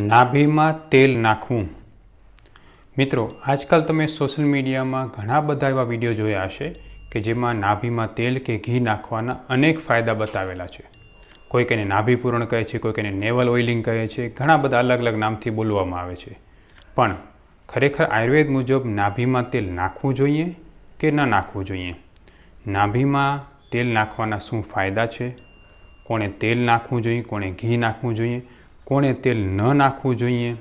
નાભીમાં તેલ નાખવું. મિત્રો, આજકાલ તમે સોશિયલ મીડિયામાં ઘણા બધા એવા વીડિયો જોયા હશે કે જેમાં નાભીમાં તેલ કે ઘી નાખવાના અનેક ફાયદા બતાવેલા છે. કોઈ એને નાભી પૂરણ કહે છે કોઈ એને નેવલ ઓઇલિંગ કહે છે, ઘણા બધા અલગ અલગ નામથી બોલવામાં આવે છે. પણ ખરેખર આયુર્વેદ મુજબ નાભીમાં તેલ નાખવું જોઈએ કે ન નાખવું જોઈએ? નાભીમાં તેલ નાખવાના શું ફાયદા છે? કોણે તેલ નાખવું જોઈએ, કોણે ઘી નાખવું જોઈએ? કોણે તેલ ન નાખવું જોઈએ?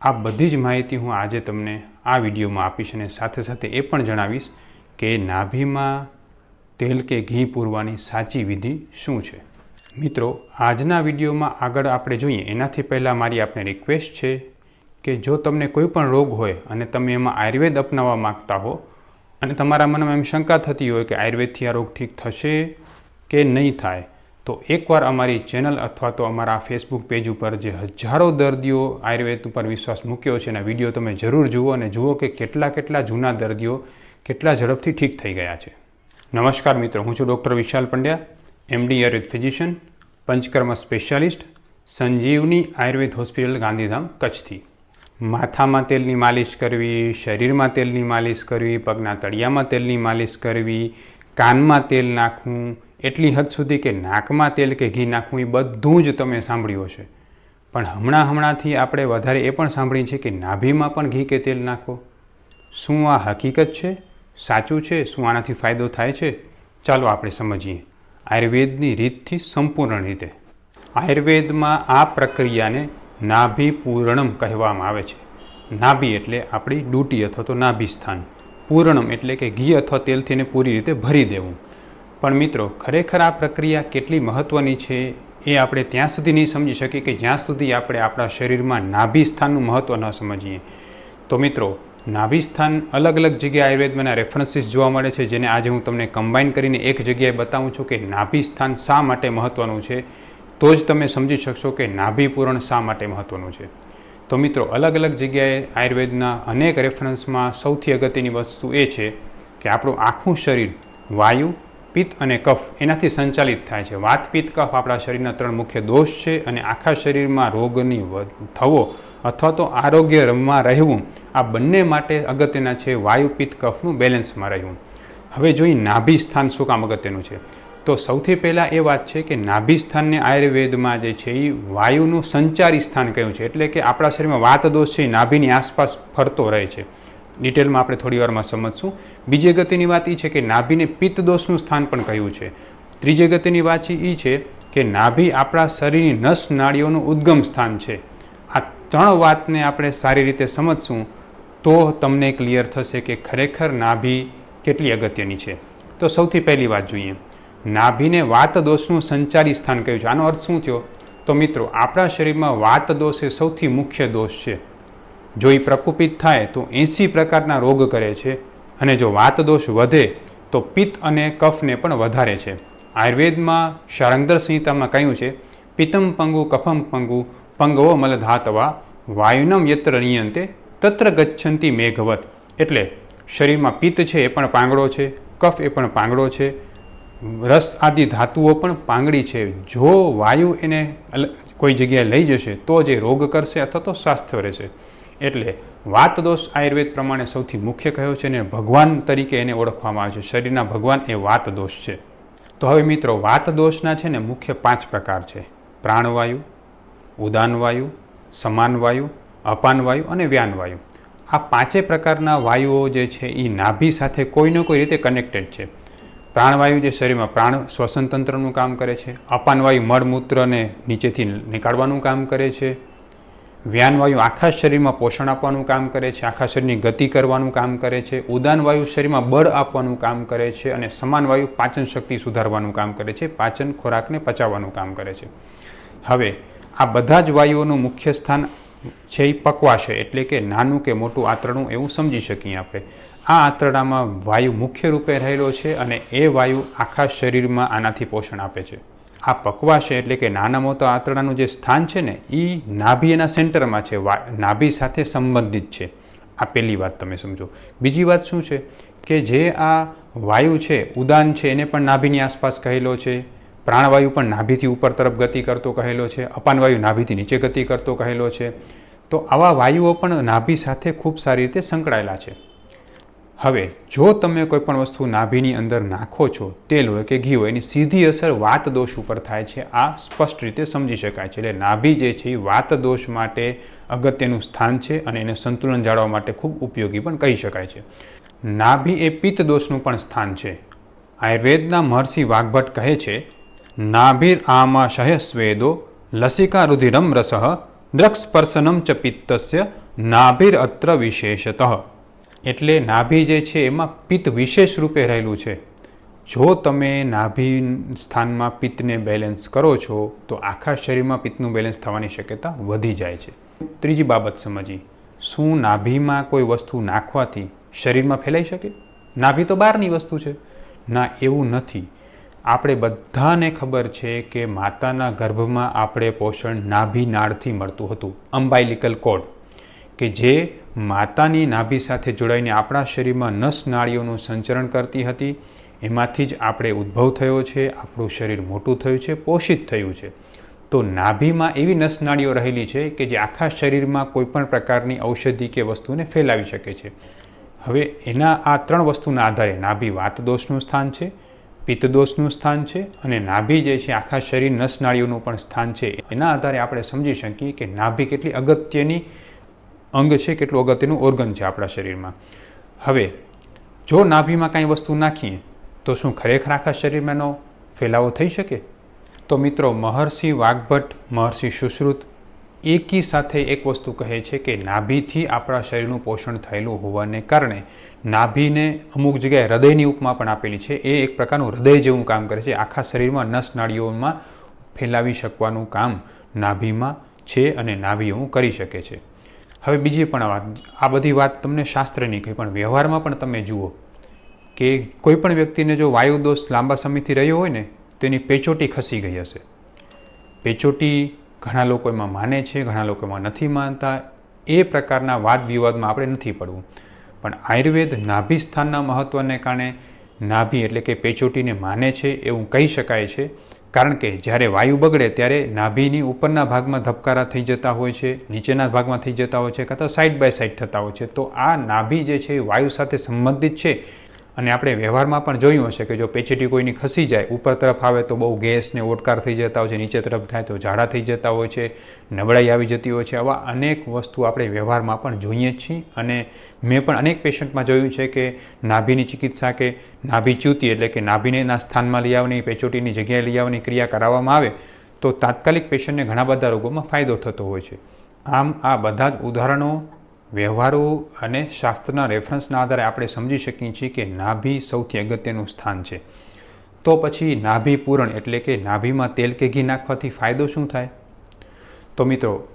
આ બધી જ માહિતી હું આજે તમને આ વિડીયોમાં આપીશ અને સાથે સાથે એ પણ જણાવીશ કે નાભીમાં તેલ કે ઘી પૂરવાની સાચી વિધિ શું છે. મિત્રો, આજના વિડીયોમાં આગળ આપણે જોઈએ. એનાથી પહેલાં મારી આપને રિક્વેસ્ટ છે કે જો તમને કોઈ પણ રોગ હોય અને તમે એમાં આયુર્વેદ અપનાવવા માગતા હો અને તમારા મનમાં એમ શંકા થતી હોય કે આયુર્વેદથી આ રોગ ઠીક થશે કે નહીં થાય તો એકવાર અમારી ચેનલ અથવા તો અમારા ફેસબુક પેજ ઉપર જે હજારો દર્દીઓ આયુર્વેદ ઉપર વિશ્વાસ મૂક્યો છે એના વીડિયો તમે જરૂર જુઓ અને જુઓ કે કેટલા કેટલા જૂના દર્દીઓ કેટલા ઝડપથી ઠીક થઈ ગયા છે. નમસ્કાર મિત્રો, હું છું doctor Vishal Pandya MD Ayurveda physician Panchakarma specialist, Sanjeevani Ayurveda hospital Gandhidham, કચ્છથી. માથામાં તેલની માલિશ કરવી, શરીરમાં તેલની માલિશ કરવી, પગના તળિયામાં તેલની માલિશ કરવી, કાનમાં તેલ નાખવું એટલી હદ સુધી કે નાકમાં તેલ કે ઘી નાખવું એ બધું જ તમે સાંભળ્યું હશે. પણ હમણાં હમણાંથી આપણે વધારે એ પણ સાંભળીએ છીએ કે નાભીમાં પણ ઘી કે તેલ નાખો. શું આ હકીકત છે? સાચું છે? શું આનાથી ફાયદો થાય છે? ચાલો આપણે સમજીએ. આયુર્વેદની રીતથી સંપૂર્ણ રીતે. આયુર્વેદમાં આ પ્રક્રિયાને નાભી પૂર્ણમ કહેવામાં આવે છે. નાભી એટલે આપણી ડૂટી અથવા તો નાભી સ્થાન પૂર્ણમ એટલે કે ઘી અથવા તેલથી એને પૂરી રીતે ભરી દેવું. પણ મિત્રો, ખરેખર આ પ્રક્રિયા કેટલી મહત્ત્વની છે એ આપણે ત્યાં સુધી નહીં સમજી શકીએ કે જ્યાં સુધી આપણે આપણા શરીરમાં નાભી સ્થાનનું મહત્ત્વ ન સમજીએ. તો મિત્રો, નાભી સ્થાન અલગ અલગ જગ્યાએ આયુર્વેદમાંના રેફરન્સીસ જોવા મળે છે, જેને આજે હું તમને કમ્બાઈન કરીને એક જગ્યાએ બતાવું છું કે નાભી સ્થાન શા માટે મહત્ત્વનું છે, તો જ તમે સમજી શકશો કે નાભી પૂરણ શા માટે મહત્ત્વનું છે. તો મિત્રો, અલગ અલગ જગ્યાએ આયુર્વેદના અનેક રેફરન્સમાં સૌથી અગત્યની વસ્તુ એ છે કે આપણું આખું શરીર, વાયુ પિત્ત અને કફ એનાથી સંચાલિત થાય છે. વાત, પિત્ત, કફ આપણા શરીરના ત્રણ મુખ્ય દોષ છે અને આખા શરીરમાં રોગની થવો અથવા તો આરોગ્યમાં રહેવું, આ બંને માટે અગત્યના છે વાયુ, પિત્ત, કફનું બેલેન્સમાં રહેવું. હવે જોઈ નાભી સ્થાન શું કામ અગત્યનું છે? તો સૌથી પહેલાં એ વાત છે કે નાભી સ્થાનને આયુર્વેદમાં જે છે એ વાયુનું સંચારી સ્થાન કહ્યું છે? એટલે કે આપણા શરીરમાં વાત દોષ છે નાભીની આસપાસ ફરતો રહે છે. ડિટેલમાં આપણે થોડી વારમાં સમજશું. બીજી અગત્યની વાત એ છે કે નાભીને પિત્ત દોષનું સ્થાન પણ કહ્યું છે. ત્રીજી અગત્યની વાત એ છે કે નાભી આપણા શરીરની નસ નાડીઓનું ઉદ્ગમ સ્થાન છે. આ ત્રણ વાતને આપણે સારી રીતે સમજશું તો તમને ક્લિયર થશે કે ખરેખર નાભી કેટલી અગત્યની છે. તો સૌથી પહેલી વાત જોઈએ. નાભીને વાત દોષનું સંચારી સ્થાન કહ્યું છે. આનો અર્થ શું થયો? તો મિત્રો, આપણા શરીરમાં વાત દોષ એ સૌથી મુખ્ય દોષ છે. જો એ પ્રકુપિત થાય તો એંસી પ્રકારના રોગ કરે છે અને જો વાત દોષ વધે તો પિત્ત અને કફને પણ વધારે છે. આયુર્વેદમાં શારંગધર સંહિતામાં કહ્યું છે, પિત્તમ પંગુ, કફમ પંગુ, પંગવો મલધાતવા, વાયુનમ યત્ર નિયંતે તત્ર ગચ્છંતી મેઘવત. એટલે શરીરમાં પિત્ત છે એ પણ પાંગડો છે, કફ એ પણ પાંગડો છે, રસ આદિ ધાતુઓ પણ પાંગડી છે. જો વાયુ એને કોઈ જગ્યાએ લઈ જશે તો જે રોગ કરશે અથવા તો સ્વાસ્થ્ય રહેશે. એટલે વાત દોષ આયુર્વેદ પ્રમાણે સૌથી મુખ્ય કહ્યો છે અને ભગવાન તરીકે એને ઓળખવામાં આવે છે. શરીરના ભગવાન એ વાત દોષ છે. તો હવે મિત્રો, વાત દોષના છે ને મુખ્ય પાંચ પ્રકાર છે. પ્રાણવાયુ, ઉદાનવાયુ, સમાનવાયુ, અપાનવાયુ અને વ્યાનવાયુ. આ પાંચે પ્રકારના વાયુઓ જે છે એ નાભી સાથે કોઈ ન કોઈ રીતે કનેક્ટેડ છે. પ્રાણવાયુ જે શરીરમાં પ્રાણ શ્વસનતંત્રનું કામ કરે છે. અપાનવાયુ મળમૂત્રને નીચેથી નીકાળવાનું કામ કરે છે. વ્યાનવાયુ આખા શરીરમાં પોષણ આપવાનું કામ કરે છે, આખા શરીરની ગતિ કરવાનું કામ કરે છે, ઉદાન વાયુ શરીરમાં બળ આપવાનું કામ કરે છે અને સમાન વાયુ પાચન શક્તિ સુધારવાનું કામ કરે છે, પાચન ખોરાકને પચાવવાનું કામ કરે છે. હવે, આ બધા જ વાયુઓનું મુખ્ય સ્થાન છે એ પકવાશે, એટલે કે નાનું કે મોટું આંતરડું એવું સમજી શકીએ આપણે. આ આંતરડામાં વાયુ મુખ્ય રૂપે રહેલો છે અને એ વાયુ આખા શરીરમાં આનાથી પોષણ આપે છે. આ પકવાશે એટલે કે નાના મોટા આંતરડાનું જે સ્થાન છે ને એ નાભી એના સેન્ટરમાં છે નાભી સાથે સંબંધિત છે. આ પહેલી વાત તમે સમજો. બીજી વાત શું છે? કે જે આ વાયુ છે, ઉદાન છે, એને પણ નાભીની આસપાસ કહેલો છે. પ્રાણવાયુ પણ નાભીથી ઉપર તરફ ગતિ કરતો કહેલો છે. અપાનવાયુ નાભીથી નીચે ગતિ કરતો કહેલો છે. તો આવા વાયુઓ પણ નાભી સાથે ખૂબ સારી રીતે સંકળાયેલા છે. હવે, જો તમે કોઈ પણ વસ્તુ નાભીની અંદર નાખો છો તેલ હોય કે ઘી હોય, એની સીધી અસર વાત દોષ ઉપર થાય છે. આ સ્પષ્ટ રીતે સમજી શકાય છે. એટલે નાભી જે છે, એ વાત દોષ માટે અગત્યનું સ્થાન છે અને એને સંતુલન જાળવવા માટે ખૂબ ઉપયોગી પણ કહી શકાય છે. નાભી એ પિત્ત દોષનું પણ સ્થાન છે. આયુર્વેદના મહર્ષિ વાઘભટ્ટ કહે છે, નાભિર આમાશય શહસ્વેદો લસિકા રુધિરમ રસઃ દ્રક્ષસ્પર્શનમ ચ પિત્તસ્ય, નાભિર અત્ર વિશેષતઃ. એટલે નાભી જે છે, એમાં પિત્ત વિશેષ રૂપે રહેલું છે. જો તમે નાભી સ્થાનમાં પિત્તને બેલેન્સ કરો છો, તો આખા શરીરમાં પિત્તનું બેલેન્સ થવાની શક્યતા વધી જાય છે. ત્રીજી બાબત સમજી શું નાભીમાં કોઈ વસ્તુ નાખવાથી શરીરમાં ફેલાઈ શકે? નાભી તો બહારની વસ્તુ છે. ના, એવું નથી. આપણે બધાને ખબર છે કે માતાના ગર્ભમાં આપણે પોષણ નાભી નાળથી મળતું હતું. અમ્બાઇલિકલ કોડ કે જે માતાની નાભી સાથે જોડાઈને આપણા શરીરમાં નસ નાળીઓનું સંચરણ કરતી હતી. એમાંથી જ આપણે ઉદ્ભવ થયો છે, આપણું શરીર મોટું થયું છે, પોષિત થયું છે. તો નાભીમાં એવી નસ નાળીઓ રહેલી છે કે જે આખા શરીરમાં કોઈપણ પ્રકારની ઔષધિ કે વસ્તુને ફેલાવી શકે છે. હવે એના આ ત્રણ વસ્તુના આધારે નાભી વાત દોષનું સ્થાન છે, પિત્તદોષનું સ્થાન છે અને નાભી જે છે આખા શરીર નસ નાળીઓનું પણ સ્થાન છે. એના આધારે આપણે સમજી શકીએ કે નાભી કેટલી અગત્યની અંગ છે, કેટલું અગત્યનું ઓર્ગન છે આપણા શરીરમાં. હવે, જો નાભીમાં કાંઈ વસ્તુ નાખીએ, તો શું ખરેખર આખા શરીરમાં એનો ફેલાવો થઈ શકે? તો મિત્રો, મહર્ષિ વાઘભટ્ટ મહર્ષિ સુશ્રુત એકી સાથે એક વસ્તુ કહે છે કે નાભીથી આપણા શરીરનું પોષણ થયેલું હોવાને કારણે નાભીને અમુક જગ્યાએ હૃદયની ઉપમા પણ આપેલી છે. એ એક પ્રકારનું હૃદય જેવું કામ કરે છે. આખા શરીરમાં નસ નાળીઓમાં ફેલાવી શકવાનું કામ નાભીમાં છે અને નાભી એવું કરી શકે છે. હવે બીજી પણ વાત, આ બધી વાત તમને શાસ્ત્રની કહી, પણ વ્યવહારમાં પણ તમે જુઓ કે કોઈ પણ વ્યક્તિને જો વાયુ દોષ લાંબા સમયથી રહ્યો હોય ને, તેની પેચોટી ખસી ગઈ હશે. પેચોટી ઘણા લોકો એમાં માને છે, ઘણા લોકો એમાં નથી માનતા, એ પ્રકારના વાદ વિવાદમાં આપણે નથી પડવું. પણ આયુર્વેદ નાભિ સ્થાનના મહત્ત્વને કારણે, નાભી એટલે કે પેચોટીને માને છે એવું કહી શકાય છે કારણ કે જ્યારે વાયુ બગડે ત્યારે નાભીની ઉપરના ભાગમાં ધબકારા થઈ જતા હોય છે, નીચેના ભાગમાં થઈ જતા હોય છે, કાં તો સાઈડ બાય સાઈડ થતા હોય છે. તો આ નાભી જે છે એ વાયુ સાથે સંબંધિત છે. અને આપણે વ્યવહારમાં પણ જોયું હશે કે જો પેચેટી કોઈની ખસી જાય, ઉપર તરફ આવે તો બહુ ગેસ ને ઓટકાર થઈ જતા હોય છે, નીચે તરફ થાય તો ઝાડા થઈ જતા હોય છે, નબળાઈ આવી જતી હોય છે. આવા અનેક વસ્તુ આપણે વ્યવહારમાં પણ જોઈએ જ છીએ. અને મેં પણ અનેક પેશન્ટમાં જોયું છે કે નાભીની ચિકિત્સા કે નાભી ચ્યુતિ એટલે કે નાભીનેના સ્થાનમાં લઈ આવવાની, પેચોટીની જગ્યાએ લઈ આવવાની ક્રિયા કરાવવામાં આવે તો તાત્કાલિક પેશન્ટને ઘણા બધા રોગોમાં ફાયદો થતો હોય છે. આમ આ બધા જ ઉદાહરણો વ્યવહારો અને શાસ્ત્રના રેફરન્સના આધારે આપણે સમજી શકીએ છીએ કે નાભી સૌથી અગત્યનું સ્થાન છે. તો પછી નાભી પૂરણ એટલે કે નાભીમાં તેલ કે ઘી નાખવાથી ફાયદો શું થાય? તો મિત્રો,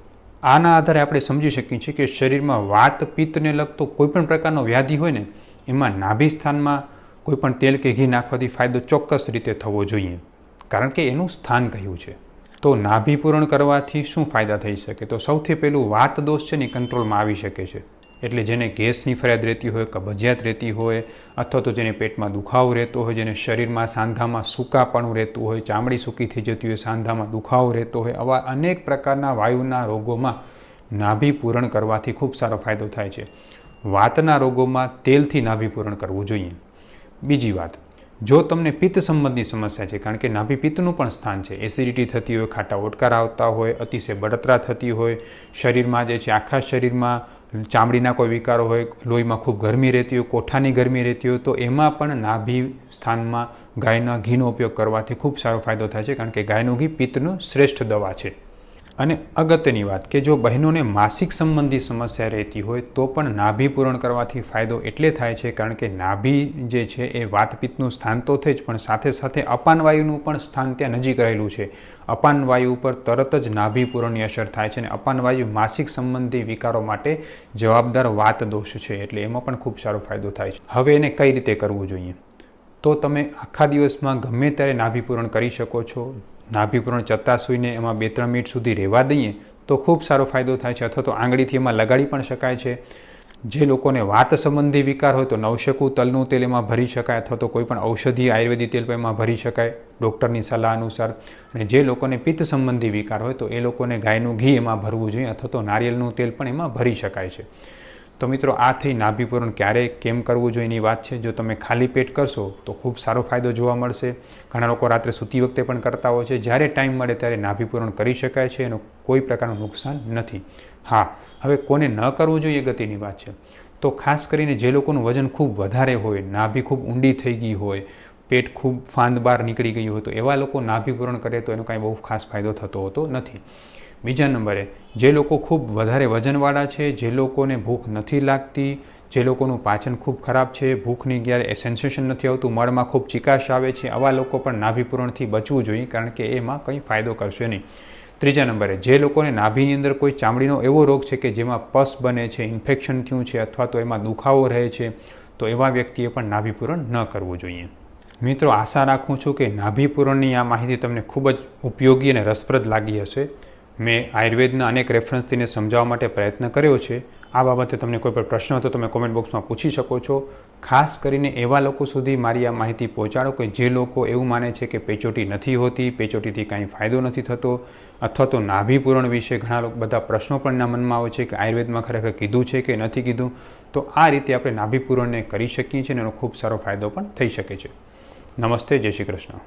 આના આધારે આપણે સમજી શકીએ છીએ કે શરીરમાં વાત, પિત્તને લગતો કોઈપણ પ્રકારનો વ્યાધિ હોય ને, એમાં નાભી સ્થાનમાં કોઈપણ તેલ કે ઘી નાખવાથી ફાયદો ચોક્કસ રીતે થવો જોઈએ. કારણ કે એનું સ્થાન કહ્યું છે. તો નાભી પૂરણ કરવાથી શું ફાયદા થઈ શકે? તો સૌથી પહેલું વાત દોષ છે ને કંટ્રોલમાં આવી શકે છે. એટલે જેને ગેસની ફરિયાદ રહેતી હોય, કબજિયાત રહેતી હોય, અથવા તો જેને પેટમાં દુખાવો રહેતો હોય, જેને શરીરમાં સાંધામાં સૂકાપણું રહેતું હોય, ચામડી સૂકી થઈ જતી હોય, સાંધામાં દુખાવો રહેતો હોય, આવા અનેક પ્રકારના વાયુના રોગોમાં નાભી પૂરણ કરવાથી ખૂબ સારો ફાયદો થાય છે. વાતના રોગોમાં તેલથી નાભી પૂરણ કરવું જોઈએ. બીજી વાત જો તમને પિત્ત સંબંધની સમસ્યા છે, કારણ કે નાભી પિત્તનું પણ સ્થાન છે. એસિડિટી થતી હોય, ખાટા ઓટકાર આવતા હોય, અતિશય બળતરા થતી હોય, શરીરમાં જે છે, આખા શરીરમાં ચામડીના કોઈ વિકારો હોય, લોહીમાં ખૂબ ગરમી રહેતી હોય, કોઠાની ગરમી રહેતી હોય, તો એમાં પણ નાભી સ્થાનમાં ગાયના ઘીનો ઉપયોગ કરવાથી ખૂબ સારો ફાયદો થાય છે, કારણ કે ગાયનું ઘી પિત્તનું શ્રેષ્ઠ દવા છે. અને અગત્યની વાત કે જો બહેનોને માસિક સંબંધી સમસ્યા રહેતી હોય તો પણ નાભી પૂરણ કરવાથી ફાયદો એટલે થાય છે કારણ કે નાભી જે છે એ વાતપિત્તનું સ્થાન તો થઈ જ, પણ સાથે સાથે અપાન વાયુનું પણ સ્થાન ત્યાં નજીક રહેલું છે. અપાન વાયુ ઉપર તરત જ નાભી પૂરણની અસર થાય છે અને અપાન વાયુ માસિક સંબંધી વિકારો માટે જવાબદાર વાત દોષ છે એટલે એમાં પણ ખૂબ સારો ફાયદો થાય છે. હવે એને કઈ રીતે કરવું જોઈએ? તો તમે આખા દિવસમાં ગમે ત્યારે નાભી પૂરણ કરી શકો છો નાભીપૂરણ ચત્તા સૂઈને એમાં બે ત્રણ મિનિટ સુધી રહેવા દઈએ તો ખૂબ સારો ફાયદો થાય છે અથવા તો આંગળીથી એમાં લગાડી પણ શકાય છે. જે લોકોને વાત સંબંધી વિકાર હોય તો નવશકુ તલનું તેલ એમાં ભરી શકાય અથવા તો કોઈ પણ ઔષધિ આયુર્વેદિક તેલ પણ એમાં ભરી શકાય ડૉક્ટરની સલાહ અનુસાર. અને જે લોકોને પિત્ત સંબંધી વિકાર હોય તો એ લોકોને ગાયનું ઘી એમાં ભરવું જોઈએ અથવા તો નારિયેળનું તેલ પણ એમાં ભરી શકાય છે. તો મિત્રો, આ થઈ નાભિપૂરણ ક્યારે કેમ કરવું જોઈએ એની વાત છે? જો તમે ખાલી પેટ કરશો, તો ખૂબ સારો ફાયદો જોવા મળશે. ઘણા લોકો રાત્રે સૂતી વખતે પણ કરતા હોય છે. જ્યારે ટાઈમ મળે ત્યારે નાભિપૂરણ કરી શકાય છે, એનું કોઈ પ્રકારનું નુકસાન નથી. હા, હવે કોને ન કરવું જોઈએ ગતિની વાત છે? તો ખાસ કરીને જે લોકોનું વજન ખૂબ વધારે હોય, નાભી ખૂબ ઊંડી થઈ ગઈ હોય, પેટ ખૂબ ફાંદ બહાર નીકળી ગયું હોય, તો એવા લોકો નાભિપૂરણ કરે તો એનો કાંઈ બહુ ખાસ ફાયદો થતો હોતો નથી. બીજા નંબરે, જે લોકો ખૂબ વધારે વજનવાળા છે, જે લોકોને ભૂખ નથી લાગતી, જે લોકોનું પાચન ખૂબ ખરાબ છે, ભૂખની ક્યારે સેન્સેશન નથી આવતું, મળમાં ખૂબ ચિકાશ આવે છે, આવા લોકો પણ નાભિપૂરણથી બચવું જોઈએ, કારણ કે એમાં કંઈ ફાયદો કરશે નહીં. ત્રીજા નંબરે, જે લોકોને નાભીની અંદર કોઈ ચામડીનો એવો રોગ છે કે જેમાં પસ બને છે ઇન્ફેક્શન થયું છે, અથવા તો એમાં દુખાવો રહે છે, તો એવા વ્યક્તિએ પણ નાભિપૂરણ ન કરવું જોઈએ. મિત્રો, આશા રાખું છું કે નાભિપૂરણની આ માહિતી તમને ખૂબ જ ઉપયોગી અને રસપ્રદ લાગી હશે. મેં આયુર્વેદના અનેક રેફરન્સથીને સમજાવવા માટે પ્રયત્ન કર્યો છે. આ બાબતે તમને કોઈ પણ પ્રશ્ન હતો તમે કોમેન્ટ બોક્સમાં પૂછી શકો છો. ખાસ કરીને એવા લોકો સુધી મારી આ માહિતી પહોંચાડો કે જે લોકો એવું માને છે કે પેચોટી નથી હોતી, પેચોટીથી કાંઈ ફાયદો નથી થતો અથવા તો નાભિપૂરણ વિશે ઘણા લોકો, બધા પ્રશ્નો પણ એના મનમાં આવે છે કે આયુર્વેદમાં ખરેખર કીધું છે કે નથી કીધું. તો આ રીતે આપણે નાભિપૂરણને કરી શકીએ છીએ અને એનો ખૂબ સારો ફાયદો પણ થઈ શકે છે. નમસ્તે, જય શ્રી કૃષ્ણ.